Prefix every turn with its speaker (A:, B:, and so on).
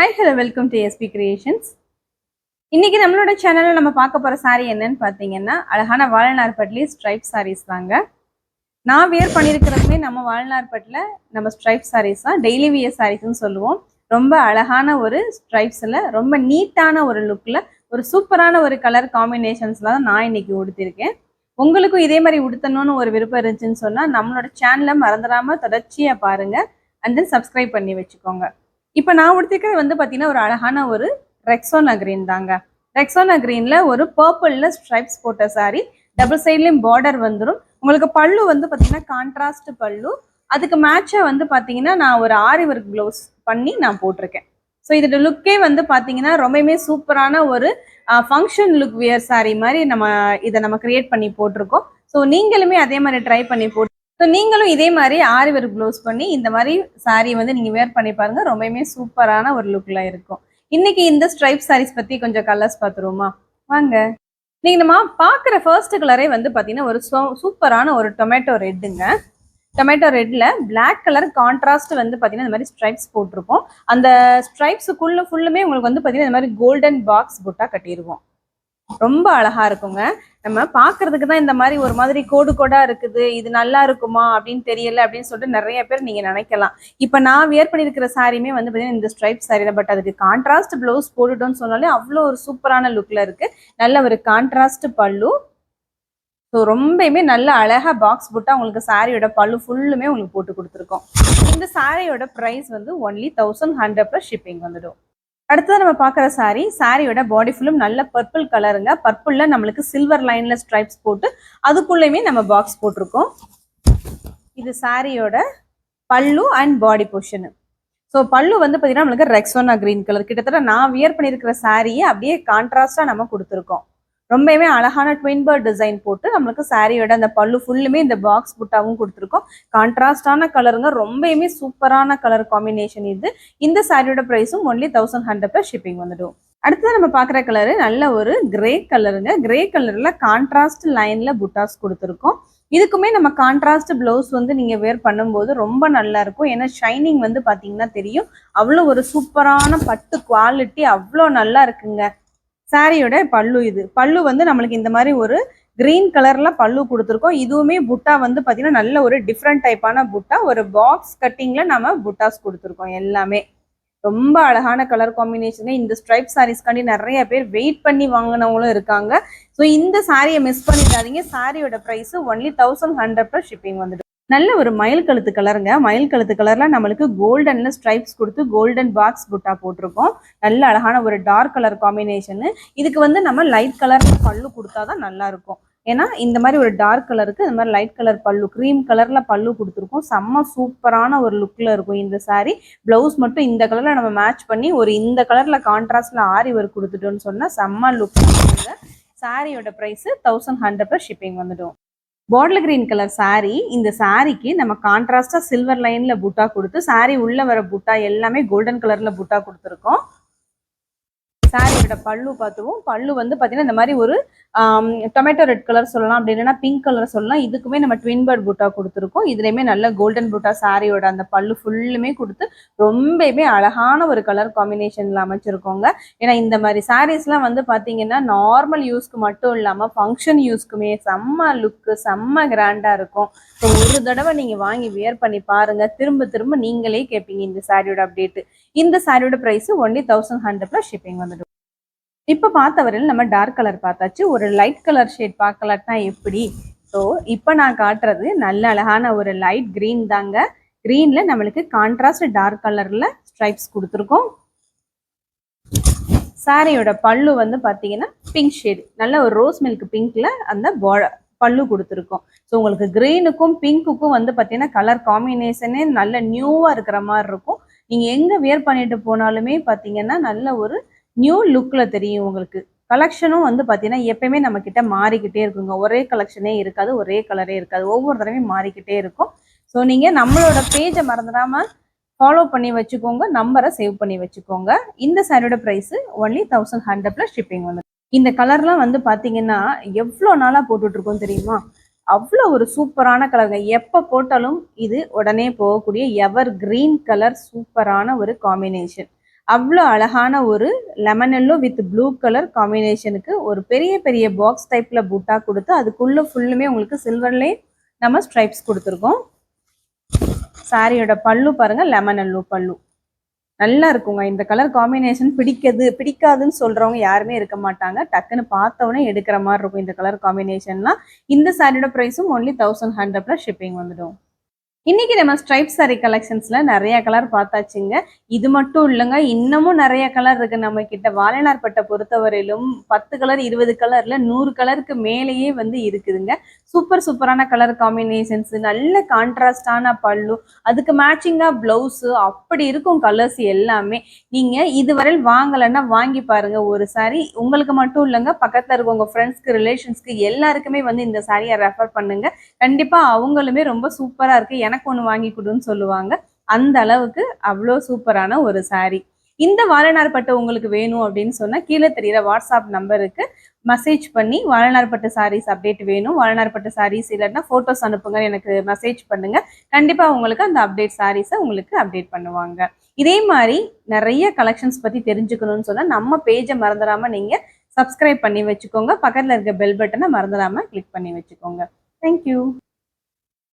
A: Hi hello welcome to SP creations இன்றைக்கி நம்மளோட சேனலில் நம்ம பார்க்க போகிற saree என்னன்னு பார்த்தீங்கன்னா அழகான வாழநார்பட்லி ஸ்ட்ரைப் சாரீஸ் தாங்க. நான் வியர் பண்ணியிருக்கிறதுமே நம்ம வாழநார்பட்டில் நம்ம ஸ்ட்ரைப் சாரீஸ் தான். டெய்லி வியர் சாரீஸ்னு சொல்லுவோம். ரொம்ப அழகான ஒரு ஸ்ட்ரைப்ஸில் ரொம்ப நீட்டான ஒரு லுக்கில் ஒரு சூப்பரான ஒரு கலர் காம்பினேஷன்ஸில் தான் நான் இன்றைக்கி உடுத்திருக்கேன். உங்களுக்கும் இதே மாதிரி உடுத்தணும்னு ஒரு விருப்பம் இருந்துச்சுன்னு சொன்னால் நம்மளோட சேனலை மறந்துடாமல் தொடர்ச்சியாக பாருங்க. அண்ட் தென் சப்ஸ்கிரைப் பண்ணி வச்சுக்கோங்க. இப்போ நான் உடுத்திருக்கிறது வந்து பார்த்தீங்கன்னா ஒரு அழகான ஒரு ரெக்ஸோனா கிரீன் தாங்க. ரெக்ஸோனா கிரீனில் ஒரு பர்பிளில் ஸ்ட்ரைப்ஸ் போட்ட saree. டபுள் சைட்லேயும் பார்டர் வந்துடும் உங்களுக்கு பல்லு வந்து பார்த்தீங்கன்னா கான்ட்ராஸ்ட் பல்லு. அதுக்கு மேட்சாக வந்து பார்த்தீங்கன்னா நான் ஒரு ஆரி ஒர்க் க்ளவுஸ் பண்ணி நான் போட்டிருக்கேன். ஸோ இதோட லுக்கே வந்து பார்த்தீங்கன்னா ரொம்பவுமே சூப்பரான ஒரு ஃபங்க்ஷன் லுக் வியர் saree மாதிரி நம்ம இதை நம்ம கிரியேட் பண்ணி போட்டிருக்கோம். ஸோ நீங்களுமே அதே மாதிரி ட்ரை பண்ணி போட்டு ஸோ நீங்களும் இதே மாதிரி ஆரி ஒர்க் ப்ளவுஸ் பண்ணி இந்த மாதிரி சாரீ வந்து நீங்கள் வேர் பண்ணி பாருங்கள் ரொம்பவுமே சூப்பரான ஒரு லுக்கில் இருக்கும். இன்னைக்கு இந்த ஸ்ட்ரைப் சாரீஸ் பற்றி கொஞ்சம் கலர்ஸ் பார்த்துருவோமா? வாங்க. நீங்கள் நம்ம பார்க்குற ஃபர்ஸ்ட் கலரே வந்து பார்த்தீங்கன்னா ஒரு சூப்பரான ஒரு டொமேட்டோ ரெட்டுங்க டொமேட்டோ ரெட்டில் பிளாக் கலர் கான்ட்ராஸ்ட் வந்து பார்த்தீங்கன்னா இந்த மாதிரி ஸ்ட்ரைப்ஸ் போட்டிருப்போம். அந்த ஸ்ட்ரைப்ஸுக்குள்ள ஃபுல்லுமே உங்களுக்கு வந்து பார்த்தீங்கன்னா இந்த மாதிரி கோல்டன் பாக்ஸ் புட்டா கட்டியிருவோம் ரொம்ப அழகா இருக்குங்க. நம்ம பாக்குறதுக்கு தான் இந்த மாதிரி ஒரு மாதிரி கோடு கோடா இருக்குது இது நல்லா இருக்குமா அப்படின்னு தெரியல அப்படின்னு சொல்லிட்டு நிறைய பேர் நீங்க நினைக்கலாம். இப்போ நான் வியர் பண்ணிருக்கிற சாரியுமே வந்து பார்த்தீங்கன்னா இந்த ஸ்ட்ரைப் சாரி பட் அதுக்கு கான்ட்ராஸ்ட் ப்ளவுஸ் போட்டுட்டோம்னு சொன்னாலே அவ்வளோ ஒரு சூப்பரான லுக்ல இருக்கு. நல்ல ஒரு கான்ட்ராஸ்ட் பல்லு. ஸோ ரொம்பவுமே நல்ல அழகா பாக்ஸ் போட்டா உங்களுக்கு சாரியோட பல்லு ஃபுல்லுமே உங்களுக்கு போட்டு கொடுத்துருக்கோம். இந்த சாரியோட ப்ரைஸ் வந்து only thousand hundred plus shipping வந்துடும். அடுத்தது நம்ம பார்க்குற சாரி சாரியோட பாடி ஃபுல்லும் நல்ல பர்பிள் கலருங்க பர்பிள்ல நம்மளுக்கு சில்வர் லைன்ல ஸ்ட்ரைப்ஸ் போட்டு அதுக்குள்ளேயுமே நம்ம பாக்ஸ் போட்டிருக்கோம். இது சாரியோட பல்லு அண்ட் பாடி போர்ஷனு ஸோ பல்லு வந்து பார்த்தீங்கன்னா நம்மளுக்கு ரெக்ஸோனா கிரீன் கலர் கிட்டத்தட்ட நான் வியர் பண்ணியிருக்கிற சாரியை அப்படியே கான்ட்ராஸ்டாக நம்ம கொடுத்துருக்கோம். ரொம்பவே அழகான ட்வின் பேர்ட் டிசைன் போட்டு நம்மளுக்கு சாரியோட அந்த பல்லு ஃபுல்லுமே இந்த பாக்ஸ் புட்டாவும் கொடுத்துருக்கோம். கான்ட்ராஸ்டான கலருங்க ரொம்பவுமே சூப்பரான கலர் காம்பினேஷன் இது. இந்த சாரியோட ப்ரைஸும் only thousand hundred plus shipping வந்துடும். அடுத்தது நம்ம பார்க்குற கலரு நல்ல ஒரு கிரே கலருங்க கிரே கலரில் கான்ட்ராஸ்ட் லைனில் புட்டாஸ் கொடுத்துருக்கோம். இதுக்குமே நம்ம கான்ட்ராஸ்ட் ப்ளவுஸ் வந்து நீங்கள் வேர் பண்ணும்போது ரொம்ப நல்லா இருக்கும். ஏன்னா ஷைனிங் வந்து பார்த்தீங்கன்னா தெரியும். அவ்வளோ ஒரு சூப்பரான பட்டு குவாலிட்டி அவ்வளோ நல்லா இருக்குங்க. சாரியோட பல்லு இது. பல்லு வந்து நம்மளுக்கு இந்த மாதிரி ஒரு கிரீன் கலர்ல பல்லு கொடுத்துருக்கோம். இதுவுமே புட்டா வந்து பார்த்தீங்கன்னா நல்ல ஒரு டிஃப்ரெண்ட் டைப்பான புட்டா. ஒரு பாக்ஸ் கட்டிங்ல நம்ம புட்டாஸ் கொடுத்துருக்கோம் எல்லாமே. ரொம்ப அழகான கலர் காம்பினேஷனு இந்த ஸ்ட்ரைப் சாரீஸ்க்காண்டி நிறைய பேர் வெயிட் பண்ணி வாங்கினவங்களும் இருக்காங்க. ஸோ இந்த சாரியை மிஸ் பண்ணிடாதீங்க. சாரியோட price only thousand hundred plus shipping வந்துடும் நல்ல ஒரு மயில் கழுத்து கலருங்க. மயில் கழுத்து கலர்ல நம்மளுக்கு கோல்டன்ல ஸ்ட்ரைப்ஸ் கொடுத்து கோல்டன் பாக்ஸ் புட்டா போட்டிருக்கோம். நல்ல அழகான ஒரு டார்க் கலர் காம்பினேஷன் இதுக்கு வந்து நம்ம லைட் கலர் பல்லு கொடுத்தாதான் நல்லா இருக்கும். ஏன்னா இந்த மாதிரி ஒரு டார்க் கலருக்கு இந்த மாதிரி லைட் கலர் பல்லு க்ரீம் கலர்ல பல்லு கொடுத்துருக்கோம். செம்ம சூப்பரான ஒரு லுக்ல இருக்கும் இந்த saree. பிளவுஸ் மட்டும் இந்த கலர்ல நம்ம மேட்ச் பண்ணி ஒரு இந்த கலர்ல கான்ட்ராஸ்ட்ல ஆரி ஒர்க் கொடுத்துட்டோம்னு சொன்னா செம்ம லுக் சாரியோட ப்ரைஸ் தௌசண்ட் ஹண்ட்ரட் ஷிப்பிங் வந்துடும். பாட்டில் கிரீன் கலர் சாரி இந்த சாரிக்கு நம்ம கான்ட்ராஸ்டாக சில்வர் லைன்ல புட்டா கொடுத்து சாரி உள்ள வர புட்டா எல்லாமே கோல்டன் கலர்ல புட்டா கொடுத்துருக்கோம். சாரியோட பல்லு பார்த்துவோம். பல்லு வந்து பார்த்தீங்கன்னா இந்த மாதிரி ஒரு டொமேட்டோ ரெட் கலர் சொல்லலாம் அப்படி இல்லைன்னா பிங்க் கலர் சொல்லலாம். இதுக்குமே நம்ம ட்வின் பேர்ட் பூட்டா கொடுத்துருக்கோம். இதுலேயுமே நல்ல கோல்டன் பூட்டா சாரியோட அந்த பல்லு ஃபுல்லுமே கொடுத்து ரொம்பவுமே அழகான ஒரு கலர் காம்பினேஷனில் அமைச்சிருக்கோங்க. ஏன்னா இந்த மாதிரி சாரீஸ்லாம் வந்து பார்த்தீங்கன்னா நார்மல் யூஸ்க்கு மட்டும் இல்லாமல் ஃபங்க்ஷன் யூஸ்க்குமே செம்ம லுக்கு செம்ம கிராண்டாக இருக்கும். ஸோ ஒரு தடவை நீங்கள் வாங்கி வியர் பண்ணி பாருங்க. திரும்ப திரும்ப நீங்களே கேட்பீங்க இந்த சாரியோட அப்டேட்டு இந்த சாரியோட price only thousand hundred plus shipping வந்துடும் இப்போ பார்த்த வரையில் நம்ம டார்க் கலர் பார்த்தாச்சு. ஒரு லைட் கலர் ஷேட் பார்க்கலாட்டா எப்படி? ஸோ இப்போ நான் காட்டுறது நல்ல அழகான ஒரு லைட் க்ரீன் தாங்க. க்ரீனில் நம்மளுக்கு கான்ட்ராஸ்ட் டார்க் கலரில் ஸ்ட்ரைப்ஸ் கொடுத்துருக்கோம். சாரியோட பல்லு வந்து பார்த்தீங்கன்னா பிங்க் ஷேடு நல்ல ஒரு ரோஸ் மில்க் பிங்க்ல அந்த பா- பல்லு கொடுத்துருக்கோம். ஸோ உங்களுக்கு க்ரீனுக்கும் பிங்க்குக்கும் வந்து பார்த்தீங்கன்னா கலர் காம்பினேஷனே நல்ல நியூவாக இருக்கிற மாதிரி இருக்கும். நீங்கள் எங்கே வியர் பண்ணிட்டு போனாலுமே பார்த்தீங்கன்னா நல்ல ஒரு நியூ லுக்கில் தெரியும் உங்களுக்கு. கலெக்ஷனும் வந்து பார்த்தீங்கன்னா எப்பயுமே நம்மக்கிட்ட மாறிக்கிட்டே இருக்குங்க. ஒரே கலெக்ஷனே இருக்காது ஒரே கலரே இருக்காது. ஒவ்வொரு தடவையும் மாறிக்கிட்டே இருக்கும். ஸோ நீங்கள் நம்மளோட பேஜை மறந்துடாமல் ஃபாலோ பண்ணி வச்சுக்கோங்க. நம்பரை சேவ் பண்ணி வச்சுக்கோங்க. இந்த சாரியோட price only thousand hundred plus shipping வந்து. இந்த கலர்லாம் வந்து பார்த்தீங்கன்னா எவ்வளோ நாளாக போட்டுட்ருக்கோம் தெரியுமா? அவ்வளோ ஒரு சூப்பரான கலருங்க எப்போ போட்டாலும் இது உடனே போகக்கூடிய எவர் கிரீன் கலர் சூப்பரான ஒரு காம்பினேஷன் அவ்வளோ அழகான ஒரு lemon yellow with blue colour காம்பினேஷனுக்கு ஒரு பெரிய பெரிய பாக்ஸ் டைப்பில் பூட்டாக கொடுத்து அதுக்குள்ளே ஃபுல்லுமே உங்களுக்கு சில்வர்லேயே நம்ம ஸ்ட்ரைப்ஸ் கொடுத்துருக்கோம். சாரியோட பல்லு பாருங்க லெமன் எல்லோ பல்லு. நல்லா இருக்குங்க. இந்த கலர் காம்பினேஷன் பிடிக்கிறது பிடிக்காதுன்னு சொல்றவங்க யாருமே இருக்க மாட்டாங்க. டக்குன்னு பார்த்தவொடனே எடுக்கிற மாதிரி இருக்கும் இந்த கலர் காம்பினேஷன்லாம் இந்த சாரியோட ப்ரைஸும் only thousand hundred plus shipping வந்துடும். இன்னைக்கு நம்ம ஸ்ட்ரைப் சாரி கலெக்ஷன்ஸ்ல நிறைய கலர் பார்த்தாச்சுங்க. இது மட்டும் இல்லைங்க இன்னமும் நிறைய கலர் இருக்கு. நம்ம கிட்ட வாழைநார் பட்டை பொறுத்தவரையிலும் பத்து கலர் இருபது கலர்ல நூறு கலருக்கு மேலேயே வந்து இருக்குதுங்க. சூப்பர் சூப்பரான கலர் காம்பினேஷன்ஸ் நல்ல கான்ட்ராஸ்டான பல்லு அதுக்கு மேட்சிங்கா பிளவுஸ் அப்படி இருக்கும் கலர்ஸ் எல்லாமே. நீங்க இதுவரையில் வாங்கலைன்னா வாங்கி பாருங்க. ஒரு சாரி உங்களுக்கு மட்டும் இல்லைங்க பக்கத்துல இருக்க உங்க ஃப்ரெண்ட்ஸ்க்கு ரிலேஷன்ஸ்க்கு எல்லாருக்குமே வந்து இந்த சாரியை ரெஃபர் பண்ணுங்க. கண்டிப்பா அவங்களுமே ரொம்ப சூப்பரா இருக்கு. எனக்கு ஒன்று வாங்கி கொடுன்னு சொல்லுவாங்க. அந்த அளவுக்கு அவ்வளோ சூப்பரான ஒரு சாரீ இந்த வாழைநார் பட்டு உங்களுக்கு வேணும் அப்படின்னு சொன்னால் கீழே தெரியிற வாட்ஸ்அப் நம்பருக்கு மெசேஜ் பண்ணி வாழைநார் பட்டு சாரீஸ் அப்டேட் வேணும். வாழைநார் பட்டு சாரீஸ் இல்லைன்னா ஃபோட்டோஸ் அனுப்புங்க எனக்கு மெசேஜ் பண்ணுங்கள் கண்டிப்பாக உங்களுக்கு அந்த அப்டேட் சாரீஸை உங்களுக்கு அப்டேட் பண்ணுவாங்க. இதே மாதிரி நிறைய கலெக்ஷன்ஸ் பற்றி தெரிஞ்சுக்கணும்னு சொன்னால் நம்ம பேஜை மறந்துடாமல் நீங்கள் சப்ஸ்கிரைப் பண்ணி வச்சுக்கோங்க. பக்கத்தில் இருக்க பெல் பட்டனை மறந்துடாமல் கிளிக் பண்ணி வச்சுக்கோங்க. தேங்க்யூ